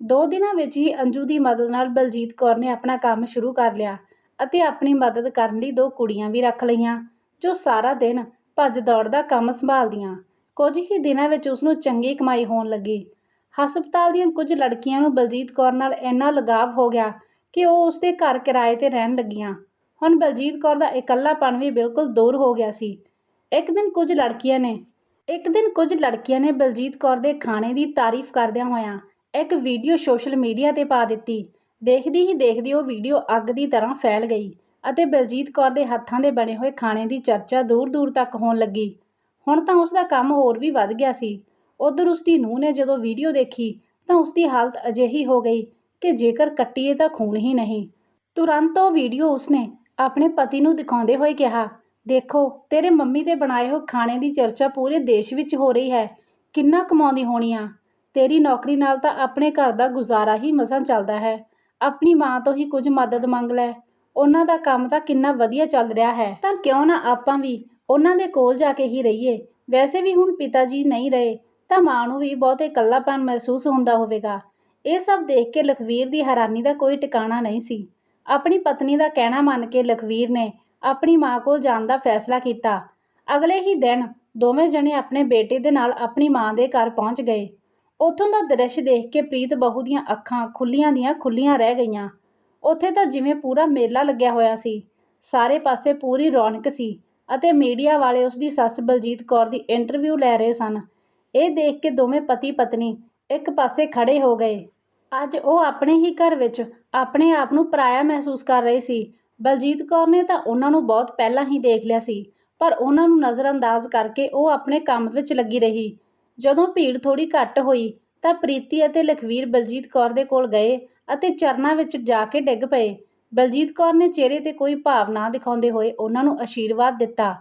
ਦੋ ਦਿਨਾਂ ਵਿੱਚ ਹੀ ਅੰਜੂ ਦੀ ਮਦਦ ਨਾਲ ਬਲਜੀਤ ਕੌਰ ਨੇ ਆਪਣਾ ਕੰਮ ਸ਼ੁਰੂ ਕਰ ਲਿਆ ਅਤੇ ਆਪਣੀ ਮਦਦ ਕਰਨ ਲਈ ਦੋ ਕੁੜੀਆਂ ਵੀ ਰੱਖ ਲਈਆਂ, ਜੋ ਸਾਰਾ ਦਿਨ ਭੱਜ ਦੌੜ ਦਾ ਕੰਮ ਸੰਭਾਲਦੀਆਂ। ਕੁਝ ਹੀ ਦਿਨਾਂ ਵਿੱਚ ਉਸ ਨੂੰ ਚੰਗੀ ਕਮਾਈ ਹੋਣ ਲੱਗੀ। ਹਸਪਤਾਲ ਦੀਆਂ ਕੁਝ ਲੜਕੀਆਂ ਨੂੰ ਬਲਜੀਤ ਕੌਰ ਨਾਲ ਇੰਨਾ ਲਗਾਵ ਹੋ ਗਿਆ ਕਿ ਉਹ ਉਸਦੇ ਘਰ ਕਿਰਾਏ ਤੇ ਰਹਿਣ ਲੱਗੀਆਂ। ਹੁਣ ਬਲਜੀਤ ਕੌਰ ਦਾ ਇਕੱਲਾਪਣ ਵੀ ਬਿਲਕੁਲ ਦੂਰ ਹੋ ਗਿਆ ਸੀ। ਇੱਕ ਦਿਨ ਕੁਝ ਲੜਕੀਆਂ ਨੇ ਇੱਕ ਦਿਨ ਕੁਝ ਲੜਕੀਆਂ ਨੇ ਬਲਜੀਤ ਕੌਰ ਦੇ ਖਾਣੇ ਦੀ ਤਾਰੀਫ ਕਰਦਿਆਂ ਹੋਇਆਂ ਇੱਕ ਵੀਡੀਓ ਸੋਸ਼ਲ ਮੀਡੀਆ ਤੇ ਪਾ ਦਿੱਤੀ। ਦੇਖਦੀ ਹੀ ਦੇਖਦੀ ਉਹ ਵੀਡੀਓ ਅੱਗ ਦੀ ਤਰ੍ਹਾਂ ਫੈਲ ਗਈ ਅਤੇ ਬਲਜੀਤ ਕੌਰ ਦੇ ਹੱਥਾਂ ਦੇ ਬਣੇ ਹੋਏ ਖਾਣੇ ਦੀ ਚਰਚਾ ਦੂਰ-ਦੂਰ ਤੱਕ ਹੋਣ ਲੱਗੀ। ਹੁਣ ਤਾਂ ਉਸ ਦਾ ਕੰਮ ਹੋਰ ਵੀ ਵੱਧ ਗਿਆ ਸੀ। ਉਧਰ ਉਸ ਦੀ ਨੂੰਹ ਨੇ ਜਦੋਂ ਵੀਡੀਓ ਦੇਖੀ ਤਾਂ ਉਸ ਦੀ ਹਾਲਤ ਅਜਿਹੀ ਹੋ ਗਈ ਕਿ ਜੇਕਰ ਕੱਟੀਏ ਤਾਂ ਖੂਨ ਹੀ ਨਹੀਂ। ਤੁਰੰਤ ਉਹ ਵੀਡੀਓ ਉਸਨੇ ਆਪਣੇ ਪਤੀ ਨੂੰ ਦਿਖਾਉਂਦੇ ਹੋਏ ਕਿਹਾ ਦੇਖੋ, ਤੇਰੇ ਮੰਮੀ ਦੇ ਬਣਾਏ ਹੋਏ ਖਾਣੇ ਦੀ ਚਰਚਾ ਪੂਰੇ ਦੇਸ਼ ਵਿੱਚ ਹੋ ਰਹੀ ਹੈ। ਕਿੰਨਾ ਕਮਾਉਂਦੀ ਹੋਣੀ ਆ। ਤੇਰੀ ਨੌਕਰੀ ਨਾਲ ਤਾਂ ਆਪਣੇ ਘਰ ਦਾ ਗੁਜ਼ਾਰਾ ਹੀ ਮਸਾਂ ਚੱਲਦਾ ਹੈ। ਆਪਣੀ ਮਾਂ ਤੋਂ ਹੀ ਕੁਝ ਮਦਦ ਮੰਗ ਲੈ। ਉਹਨਾਂ ਦਾ ਕੰਮ ਤਾਂ ਕਿੰਨਾ ਵਧੀਆ ਚੱਲ ਰਿਹਾ ਹੈ। ਤਾਂ ਕਿਉਂ ਨਾ ਆਪਾਂ ਵੀ ਉਹਨਾਂ ਦੇ ਕੋਲ ਜਾ ਕੇ ਹੀ ਰਹੀਏ। ਵੈਸੇ ਵੀ ਹੁਣ ਪਿਤਾ ਜੀ ਨਹੀਂ ਰਹੇ, ਤਾਂ ਮਾਂ ਨੂੰ ਵੀ ਬਹੁਤ ਇਕੱਲਾਪਨ ਮਹਿਸੂਸ ਹੁੰਦਾ ਹੋਵੇਗਾ। ਇਹ ਸਭ ਦੇਖ ਕੇ ਲਖਵੀਰ ਦੀ ਹੈਰਾਨੀ ਦਾ ਕੋਈ ਟਿਕਾਣਾ ਨਹੀਂ ਸੀ। ਆਪਣੀ ਪਤਨੀ ਦਾ ਕਹਿਣਾ ਮੰਨ ਕੇ ਲਖਵੀਰ ਨੇ ਆਪਣੀ ਮਾਂ ਕੋਲ ਜਾਣ ਦਾ ਫੈਸਲਾ ਕੀਤਾ। ਅਗਲੇ ਹੀ ਦਿਨ ਦੋਵੇਂ ਜਣੇ ਆਪਣੇ ਬੇਟੇ ਦੇ ਨਾਲ ਆਪਣੀ ਮਾਂ ਦੇ ਘਰ ਪਹੁੰਚ ਗਏ। ਉੱਥੋਂ ਦਾ ਦ੍ਰਿਸ਼ ਦੇਖ ਕੇ ਪ੍ਰੀਤ ਬਹੂ ਦੀਆਂ ਅੱਖਾਂ ਖੁੱਲੀਆਂ ਦੀਆਂ ਖੁੱਲੀਆਂ ਰਹਿ ਗਈਆਂ। ਉੱਥੇ ਤਾਂ ਜਿਵੇਂ ਪੂਰਾ ਮੇਲਾ ਲੱਗਿਆ ਹੋਇਆ ਸੀ। ਸਾਰੇ ਪਾਸੇ ਪੂਰੀ ਰੌਣਕ ਸੀ ਅਤੇ ਮੀਡੀਆ ਵਾਲੇ ਉਸ ਦੀ ਸੱਸ ਬਲਜੀਤ ਕੌਰ ਦੀ ਇੰਟਰਵਿਊ ਲੈ ਰਹੇ ਸਨ। ਇਹ ਦੇਖ ਕੇ ਦੋਵੇਂ ਪਤੀ ਪਤਨੀ ਇੱਕ ਪਾਸੇ ਖੜੇ ਹੋ ਗਏ। ਅੱਜ ਉਹ ਆਪਣੇ ਹੀ ਘਰ ਵਿੱਚ ਆਪਣੇ ਆਪ ਨੂੰ ਪਰਾਇਆ ਮਹਿਸੂਸ ਕਰ ਰਹੇ ਸੀ ਬਲਜੀਤ ਕੌਰ ਨੇ ਤਾਂ ਉਹਨਾਂ ਨੂੰ ਬਹੁਤ ਪਹਿਲਾਂ ਹੀ ਦੇਖ ਲਿਆ ਸੀ, ਪਰ ਉਹਨਾਂ ਨੂੰ ਨਜ਼ਰਅੰਦਾਜ਼ ਕਰਕੇ ਉਹ ਆਪਣੇ ਕੰਮ ਵਿੱਚ ਲੱਗੀ ਰਹੀ। ਜਦੋਂ ਭੀੜ ਥੋੜੀ ਘੱਟ ਹੋਈ, ਤਾਂ ਪ੍ਰੀਤੀ ਅਤੇ ਲਖਵੀਰ ਬਲਜੀਤ ਕੌਰ ਦੇ ਕੋਲ ਗਏ ਅਤੇ ਚਰਨਾਂ ਵਿੱਚ ਜਾ ਕੇ ਡਿੱਗ ਪਏ। ਬਲਜੀਤ ਕੌਰ ਨੇ ਚਿਹਰੇ ਤੇ ਕੋਈ ਭਾਵ ਨਾ ਦਿਖਾਉਂਦੇ ਹੋਏ ਉਹਨਾਂ ਨੂੰ ਅਸ਼ੀਰਵਾਦ ਦਿੱਤਾ।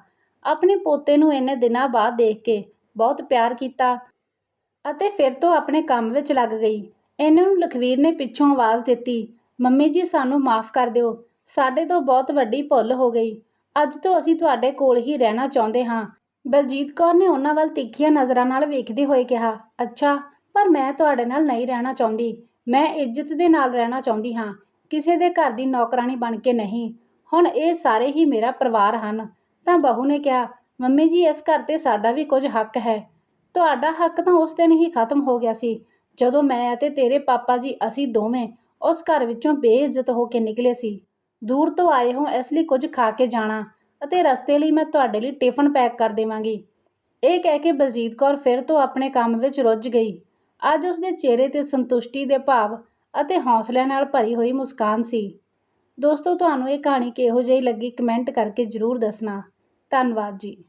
ਆਪਣੇ ਪੋਤੇ ਨੂੰ ਇੰਨੇ ਦਿਨਾਂ ਬਾਅਦ ਦੇਖ ਕੇ ਬਹੁਤ ਪਿਆਰ ਕੀਤਾ ਅਤੇ ਫਿਰ ਤੋਂ ਆਪਣੇ ਕੰਮ ਵਿੱਚ ਲੱਗ ਗਈ। ਇਹਨਾਂ ਨੂੰ ਲਖਵੀਰ ਨੇ ਪਿੱਛੋਂ ਆਵਾਜ਼ ਦਿੱਤੀ, ਮੰਮੀ ਜੀ, ਸਾਨੂੰ ਮਾਫ ਕਰ ਦਿਓ। ਸਾਡੇ ਤੋਂ ਬਹੁਤ ਵੱਡੀ ਭੁੱਲ ਹੋ ਗਈ। ਅੱਜ ਤੋਂ ਅਸੀਂ ਤੁਹਾਡੇ ਕੋਲ ਹੀ ਰਹਿਣਾ ਚਾਹੁੰਦੇ ਹਾਂ। ਬਲਜੀਤ ਕੌਰ ਨੇ ਉਹਨਾਂ ਵੱਲ ਤਿੱਖੀਆਂ ਨਜ਼ਰਾਂ ਨਾਲ ਵੇਖਦੇ ਹੋਏ ਕਿਹਾ, ਅੱਛਾ, ਪਰ ਮੈਂ ਤੁਹਾਡੇ ਨਾਲ ਨਹੀਂ ਰਹਿਣਾ ਚਾਹੁੰਦੀ। ਮੈਂ ਇੱਜ਼ਤ ਦੇ ਨਾਲ ਰਹਿਣਾ ਚਾਹੁੰਦੀ ਹਾਂ। ਕਿਸੇ ਦੇ ਘਰ ਦੀ ਨੌਕਰਾਨੀ ਬਣ ਕੇ ਨਹੀਂ। ਹੁਣ ਇਹ ਸਾਰੇ ਹੀ ਮੇਰਾ ਪਰਿਵਾਰ ਹਨ। ਤਾਂ ਬਹੂ ਨੇ ਕਿਹਾ, ਮੰਮੀ ਜੀ, ਇਸ ਘਰ ਤੇ ਸਾਡਾ ਵੀ ਕੁਝ ਹੱਕ ਹੈ। ਤੁਹਾਡਾ ਹੱਕ ਤਾਂ ਉਸ ਦਿਨ ਹੀ ਖਤਮ ਹੋ ਗਿਆ ਸੀ। ਜਦੋਂ ਮੈਂ ਅਤੇ ਤੇਰੇ ਪਾਪਾ ਜੀ ਅਸੀਂ ਦੋਵੇਂ ਉਸ ਘਰ ਵਿੱਚੋਂ ਬੇਇੱਜ਼ਤ ਹੋ ਕੇ ਨਿਕਲੇ ਸੀ ਦੂਰ ਤੋਂ ਆਏ ਹੋ, ਇਸ ਲਈ ਕੁਝ ਖਾ ਕੇ ਜਾਣਾ ਅਤੇ ਰਸਤੇ ਲਈ ਮੈਂ ਤੁਹਾਡੇ ਲਈ ਟਿਫਨ ਪੈਕ ਕਰ ਦੇਵਾਂਗੀ। ਇਹ ਕਹਿ ਕੇ ਬਲਜੀਤ ਕੌਰ ਫਿਰ ਤੋਂ ਆਪਣੇ ਕੰਮ ਵਿੱਚ ਰੁੱਝ ਗਈ। ਅੱਜ ਉਸਦੇ ਚਿਹਰੇ ਤੇ ਸੰਤੁਸ਼ਟੀ ਦੇ ਭਾਵ ਅਤੇ ਹੌਸਲੇ ਨਾਲ ਭਰੀ ਹੋਈ ਮੁਸਕਾਨ ਸੀ। ਦੋਸਤੋ, ਤੁਹਾਨੂੰ ਇਹ ਕਹਾਣੀ ਕਿਹੋ ਜਿਹੀ ਲੱਗੀ, ਕਮੈਂਟ ਕਰਕੇ ਜ਼ਰੂਰ ਦੱਸਣਾ। ਧੰਨਵਾਦ ਜੀ।